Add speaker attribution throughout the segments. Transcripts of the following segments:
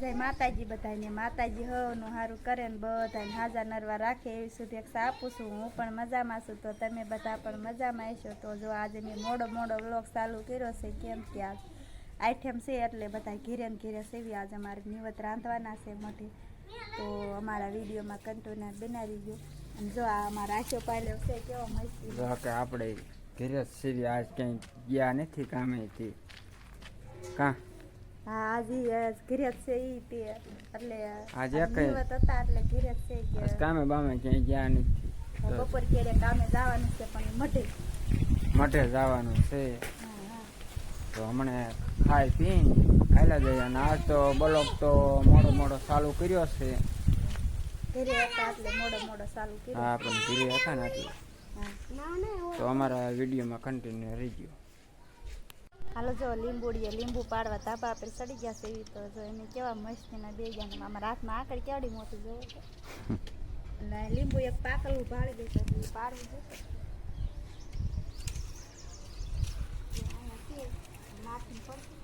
Speaker 1: જય માતાજી બધાને માતાજી હવનું સારું કરે ને બધાને હાજર નરવા રાખે એવી શુભેચ્છા આપું છું. હું પણ મજામાં છું. તો તમે બધા પણ મજામાં હશો? તો જો આજે મેં મોડો મોડો વ્લોગ ચાલુ કર્યો છે. કેમ કે આજ આઈટમ છે એટલે બધા ઘીરે ને ઘીરે સેવી. આજે અમારે નિવત રાંધવાના છે મોટી તો અમારા વિડીયોમાં કન્ટિન્યુ બનાવી ગયો. અને જો આ અમારા આશો પાલ્યો છે, કેવો મસ્તી
Speaker 2: આપણે ઘીરે સેવી. આજ ક્યાંય ગયા નથી કામેથી કા?
Speaker 1: હા આજે ઘીરે છે ઈ તે. એટલે
Speaker 2: આજે કઈ-
Speaker 1: હતા એટલે ઘીરે છે કે
Speaker 2: કામે બામે ક્યાંય ગયા નથી.
Speaker 1: બપોર કેરે કામે જવાનું છે પણ મટે મઢે
Speaker 2: જવાનું છે. તો હમણાં ખાઈ પી ખાઈલા જઈએ. અને આજ તો બ્લોક તો મોડો મોડો ચાલુ કર્યો છે.
Speaker 1: ઘરે હતા એટલે મોડો મોડો ચાલુ કર્યું.
Speaker 2: હા પણ ધીરે હતા ને એટલે. તો અમારા વિડીયોમાં કન્ટિન્યુ રહી ગયો.
Speaker 1: હાલો જો લીંબુડીએ લીંબુ પાડવા તાપા આપણે ચડી ગયા છે એવી તો જો એને કેવા મસ્તીના બે ગયા અમારા હાથમાં આકડ કેવડી મોટી જોવો છે? એટલે લીંબુ એક પાકલું ભાળી દે તો પાડવું જોઈએ. નાખીને પડશે.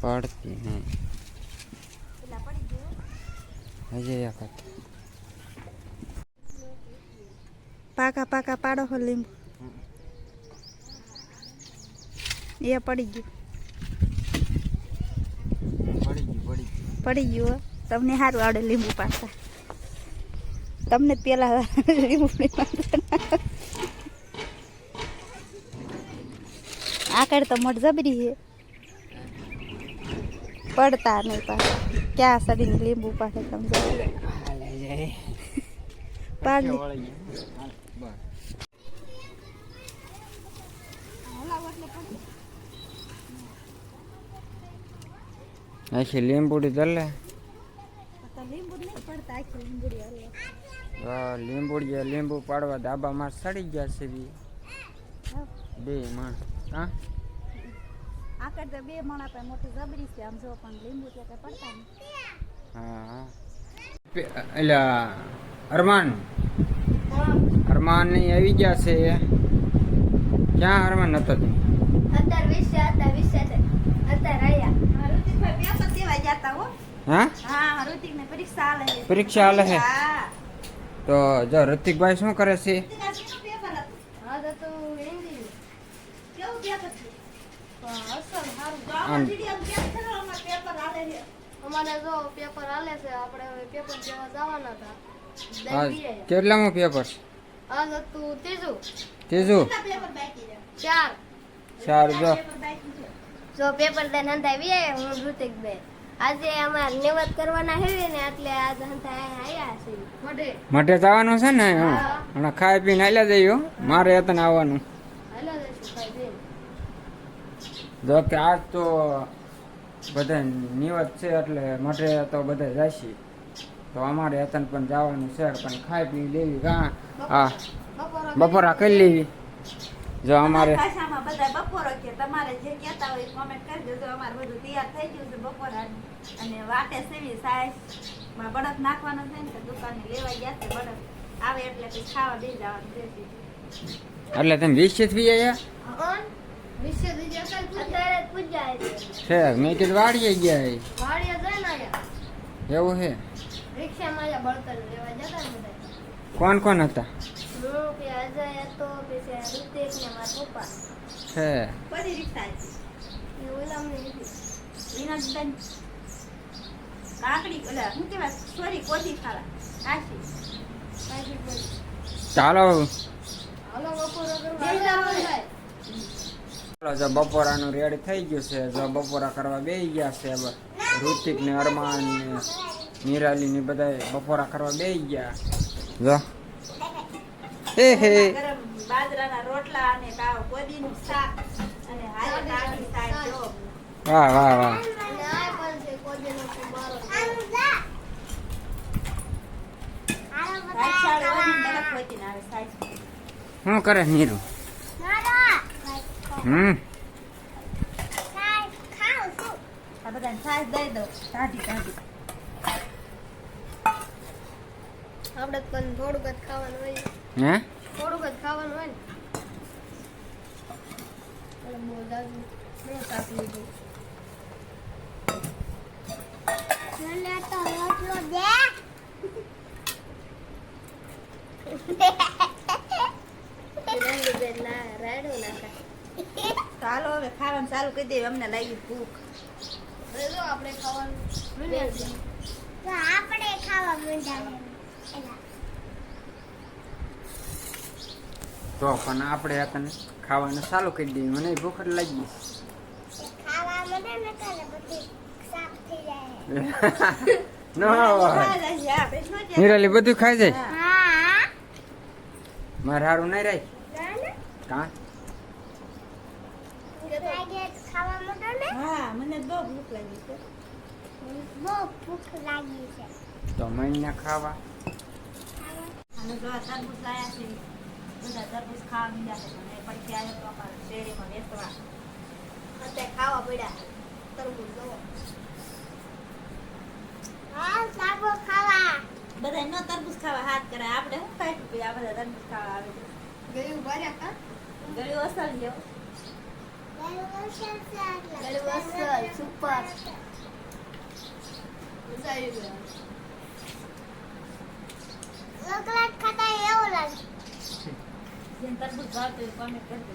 Speaker 2: પડતી હે
Speaker 1: પડી ગયું.
Speaker 2: હજી એક હતી.
Speaker 1: પાકા પાકા પાડો હો લીંબુ. એ પડી ગયું.
Speaker 2: પડી
Speaker 1: ગયું તમને સારું આવડે લીંબુ પાડતા. તમને પેલા લીંબુ આકડ તો મટજબરી છે. પડતા નહીં પાછા ક્યાં સડીને લીંબુ પાડે તમે. પાડ લે.
Speaker 2: વળી ગઈ. હાલ, બસ. આખી લીંબુડી દલે
Speaker 1: લીંબુ નહીં પડતા આખી લીંબુડી
Speaker 2: લીંબુ પાડવા ધાબા માં સડી ગયા છે બી. બે માણ. હા?
Speaker 1: આકડ તો બે મણા પાસે મોટી જબરી છે આમ જો પણ લીંબુ પડતા
Speaker 2: હા હા. એટલે અરમાન. અરમાનની આવી ગયા છે. ક્યાં અરમાન હતો તું
Speaker 3: અત્યારે વિશે
Speaker 1: હો
Speaker 2: હા
Speaker 1: હા ઋતિક ને પરીક્ષા આલે છે
Speaker 2: પરીક્ષા આલે છે?
Speaker 1: હા
Speaker 2: તો જો ઋતિકભાઈ શું કરે છે
Speaker 1: ઋતિક આ શેનું પેપર હતું
Speaker 3: હા તો તું હિન્દી
Speaker 1: કેવું પેપર છે
Speaker 3: પણ અસલ સારું
Speaker 1: તો આમાં મીડિયમ કેમ કરવામાં પેપર આલે છે
Speaker 3: અમારે જો પેપર હાલે છે આપણે હવે પેપર જેવા જવાના હતા
Speaker 2: હા
Speaker 3: દઈ દઈએ.
Speaker 2: કેટલામું પેપર
Speaker 3: આજ હતું ત્રીજું
Speaker 2: ત્રીજું
Speaker 1: કેટલા પેપર બાકી છે
Speaker 3: ચાર
Speaker 2: સારું જો
Speaker 1: પેપર બાકી છે
Speaker 3: જો પેપર દઈને હંતા વી હું ઋતિક બે આજે અમારે નેવત કરવાના હે ને એટલે આજ હંતા આયા છે. મોઢે.
Speaker 2: માટે જવાનું છે ને? હા. હમણાં ખાઈ પીને હાલ્યા જઈએ મારે તને આવવાનું. જો કે આજ તો બધા નિવત છે એટલે મટે તો બધા જશે. તો અમારે હતન પણ જવાનું છે પણ ખાઈ પી લેવી. કા હા.
Speaker 3: બપોરા
Speaker 2: કરી લેવી. જો અમારે
Speaker 1: બપોરો કે તમારે જે કહેતા હોય કોમેન્ટ કરી જો અમારે બધું તૈયાર થઈ ગયું છે બપોરાનું અને વાટે સેવી સાઈઝ બળદ નાખવાનો છે ને દુકાને લેવા ગયા છે બળદ. આવે એટલે પછી ખાવા દઈ જવાનું છે.
Speaker 2: એટલે તમે વિશ્ચિત થઈ ગયા
Speaker 3: કોણ? વિશે અત્યારે જ પૂજાય છે.
Speaker 2: મેં કીધું વાડીએ ગયા હે.
Speaker 3: વાડીએ જઈને આયા?
Speaker 2: એવું છે?
Speaker 3: રિક્ષામાં આયા બળતણ જતા
Speaker 2: કોણ કોણ હતા? છે. ચાલો. જો બપોરાનું રેડ થઈ ગયું છે. જો બપોરા કરવા બેસી ગયા છે. ઋતિક ને અરમાન ને નિરાલી ને બધા બપોરા કરવા બેસી ગયા. જો. હે હે.
Speaker 1: બાજરાના રોટલા અને કાવ કોદીનું શાક અને હારે કાકડી શાક. જો.
Speaker 2: વાહ વાહ વાહ. શું કરે નીરુ? હમ.
Speaker 1: આ બધાને છાશ દઈ દો
Speaker 3: આપણે પણ થોડુંક જ ખાવાનું હોય.
Speaker 2: હે?
Speaker 3: થોડુંક જ ખાવાનું હોય ને. એટલે બહુ જાજુ મેં શાક લીધું. મને તો રોટલો દે. રાડું નાખા
Speaker 1: તો હાલો હવે ખાવાનું ચાલુ કરી દઈએ. અમને લાગી ભૂખ.
Speaker 3: આપણે ખાવાનું. આપણે ખાવા માંડ્યા
Speaker 2: તો પણ આપણે આપણને ખાવાનું ચાલુ કરી દઈએ. મને ભૂખ જ લાગી નિરાલી બધું ખાઈ જાય? મારે સારું નહીં
Speaker 3: રહી
Speaker 2: કા? તો. મહિના ખાવા.
Speaker 1: અને બધા તરબૂચ ખાવા મીડ્યા છે મને પછી આવ્યો તો અમારે શેરીમાં વેચવા
Speaker 3: અત્યારે ખાવા પડ્યા તરબૂચ ખાવા
Speaker 1: બધા ન તરબૂચ ખાવા હાથ કરે આપણે શું ખાઈ પછી આ બધા તરબૂચ ખાવા આવે છે
Speaker 3: ગયું ભર્યા કા
Speaker 1: ગળ્યું અસર જેવો
Speaker 3: ગળું અસલ સુપર મજા આવી ગયો
Speaker 1: બધું ભાવતું કોમેન્ટ કરજો